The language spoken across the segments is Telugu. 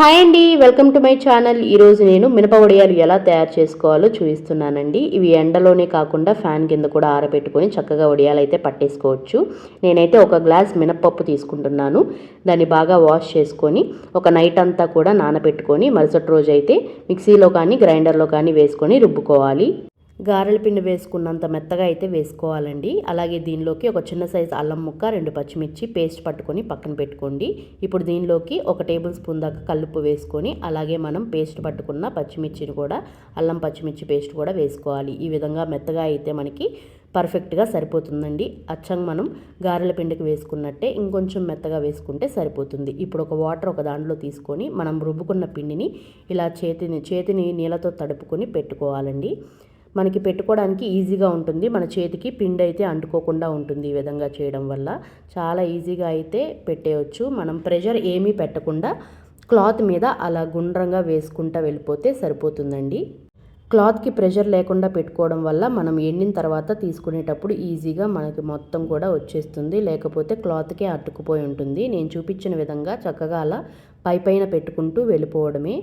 హాయ్ అండి వెల్కమ్ టు మై ఛానల్. ఈరోజు నేను మినప వడియాలు ఎలా తయారు చేసుకోవాలో చూపిస్తున్నానండి. ఇవి ఎండలోనే కాకుండా ఫ్యాన్ కింద కూడా ఆరబెట్టుకొని చక్కగా వడియాలు అయితే పట్టేసుకోవచ్చు. నేనైతే ఒక గ్లాస్ మినపప్పు తీసుకుంటున్నాను. దాన్ని బాగా వాష్ చేసుకొని ఒక నైట్ అంతా కూడా నానబెట్టుకొని మరుసటి రోజు అయితే మిక్సీలో కానీ గ్రైండర్లో కానీ వేసుకొని రుబ్బుకోవాలి. గారెల పిండి వేసుకున్నంత మెత్తగా అయితే వేసుకోవాలండి. అలాగే దీనిలోకి ఒక చిన్న సైజు అల్లం ముక్క రెండు పచ్చిమిర్చి పేస్ట్ పట్టుకొని పక్కన పెట్టుకోండి. ఇప్పుడు దీనిలోకి ఒక టేబుల్ స్పూన్ దాకా కల్లుప్పు వేసుకొని అలాగే మనం పేస్ట్ పట్టుకున్న పచ్చిమిర్చిని కూడా అల్లం పచ్చిమిర్చి పేస్ట్ కూడా వేసుకోవాలి. ఈ విధంగా మెత్తగా అయితే మనకి పర్ఫెక్ట్గా సరిపోతుందండి. అచ్చంగా మనం గారెల పిండికి వేసుకున్నట్టే ఇంకొంచెం మెత్తగా వేసుకుంటే సరిపోతుంది. ఇప్పుడు ఒక వాటర్ ఒక దాంట్లో తీసుకొని మనం రుబ్బుకున్న పిండిని ఇలా చేతిని చేతిని నీళ్ళతో తడుపుకొని పెట్టుకోవాలండి. మనకి పెట్టుకోవడానికి ఈజీగా ఉంటుంది. మన చేతికి పిండి అయితే అంటుకోకుండా ఉంటుంది ఈ విధంగా చేయడం వల్ల. చాలా ఈజీగా అయితే పెట్టేయచ్చు. మనం ప్రెషర్ ఏమీ పెట్టకుండా క్లాత్ మీద అలా గుండ్రంగా వేసుకుంటా వెళ్ళిపోతే సరిపోతుందండి. క్లాత్కి ప్రెషర్ లేకుండా పెట్టుకోవడం వల్ల మనం ఎండిన తర్వాత తీసుకునేటప్పుడు ఈజీగా మనకి మొత్తం కూడా వచ్చేస్తుంది. లేకపోతే క్లాత్కే అట్టుకుపోయి ఉంటుంది. నేను చూపించిన విధంగా చక్కగా అలా పై పైన పెట్టుకుంటూ వెళ్ళిపోవడమే.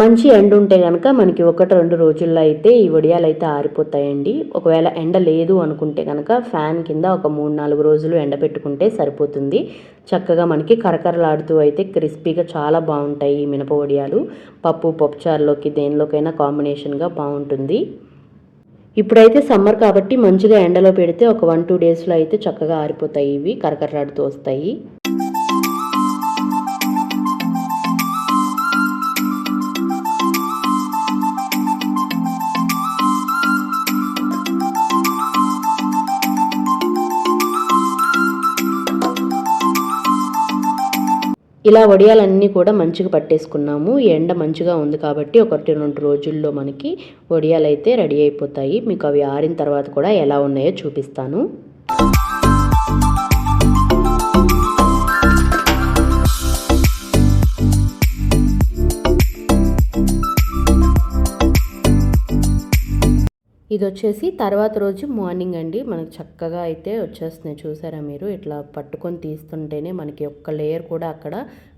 మంచి ఎండ ఉంటే కనుక మనకి ఒకటి రెండు రోజుల్లో అయితే ఈ వడియాలు అయితే ఆరిపోతాయండి. ఒకవేళ ఎండ లేదు అనుకుంటే కనుక ఫ్యాన్ కింద ఒక మూడు నాలుగు రోజులు ఎండ పెట్టుకుంటే సరిపోతుంది. చక్కగా మనకి కరకరలాడుతూ అయితే క్రిస్పీగా చాలా బాగుంటాయి ఈ మినప వడియాలు. పప్పు పప్పుచారులోకి దేనిలోకైనా కాంబినేషన్గా బాగుంటుంది. ఇప్పుడైతే సమ్మర్ కాబట్టి మంచిగా ఎండలో పెడితే ఒక వన్ టూ డేస్లో అయితే చక్కగా ఆరిపోతాయి ఇవి కరకరలాడుతూ వస్తాయి. ఇలా వడియాలన్నీ కూడా మంచిగా పట్టేసుకున్నాము. ఎండ మంచిగా ఉంది కాబట్టి ఒకటి రెండు రోజుల్లో మనకి వడియాలు అయితే రెడీ అయిపోతాయి. మీకు అవి ఆరిన తర్వాత కూడా ఎలా ఉన్నాయో చూపిస్తాను. ఇది వచ్చేసి తర్వాత రోజు మార్నింగ్ అండి. మనకు చక్కగా అయితే వచ్చేస్తున్నాయి. చూసారా మీరు? ఇట్లా పట్టుకొని తీస్తుంటేనే మనకి ఒక్క లేయర్ కూడా అక్కడ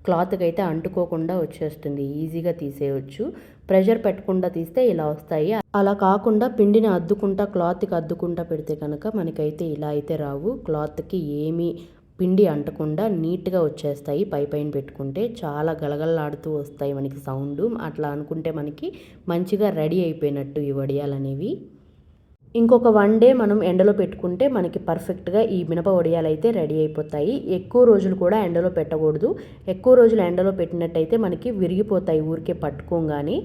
క్లాత్కి అయితే అంటుకోకుండా వచ్చేస్తుంది. ఈజీగా తీసేయచ్చు. ప్రెషర్ పెట్టకుండా తీస్తే ఇలా వస్తాయి. అలా కాకుండా పిండిని అద్దుకుంటా క్లాత్కి అద్దుకుంటా పెడితే కనుక మనకైతే ఇలా అయితే రావు. క్లాత్కి ఏమీ పిండి అంటకుండా నీట్గా వచ్చేస్తాయి. పై పైన పెట్టుకుంటే చాలా గలగలలాడుతూ వస్తాయి మనకి సౌండ్. అట్లా అనుకుంటే మనకి మంచిగా రెడీ అయిపోయినట్టు ఈ వడియాలనేవి. ఇంకొక వన్ డే మనం ఎండలో పెట్టుకుంటే మనకి పర్ఫెక్ట్గా ఈ మినప వడియాలు అయితే రెడీ అయిపోతాయి. ఎక్కువ రోజులు కూడా ఎండలో పెట్టకూడదు. ఎక్కువ రోజులు ఎండలో పెట్టినట్టయితే మనకి విరిగిపోతాయి ఊరికే పట్టుకోగానే.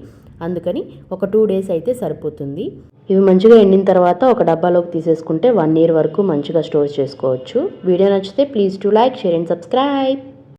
అందుకని ఒక టూ డేస్ అయితే సరిపోతుంది. ఇవి మంచిగా ఎండిన తర్వాత ఒక డబ్బాలోకి తీసేసుకుంటే వన్ ఇయర్ వరకు మంచిగా స్టోర్ చేసుకోవచ్చు. వీడియో నచ్చితే please to like share and subscribe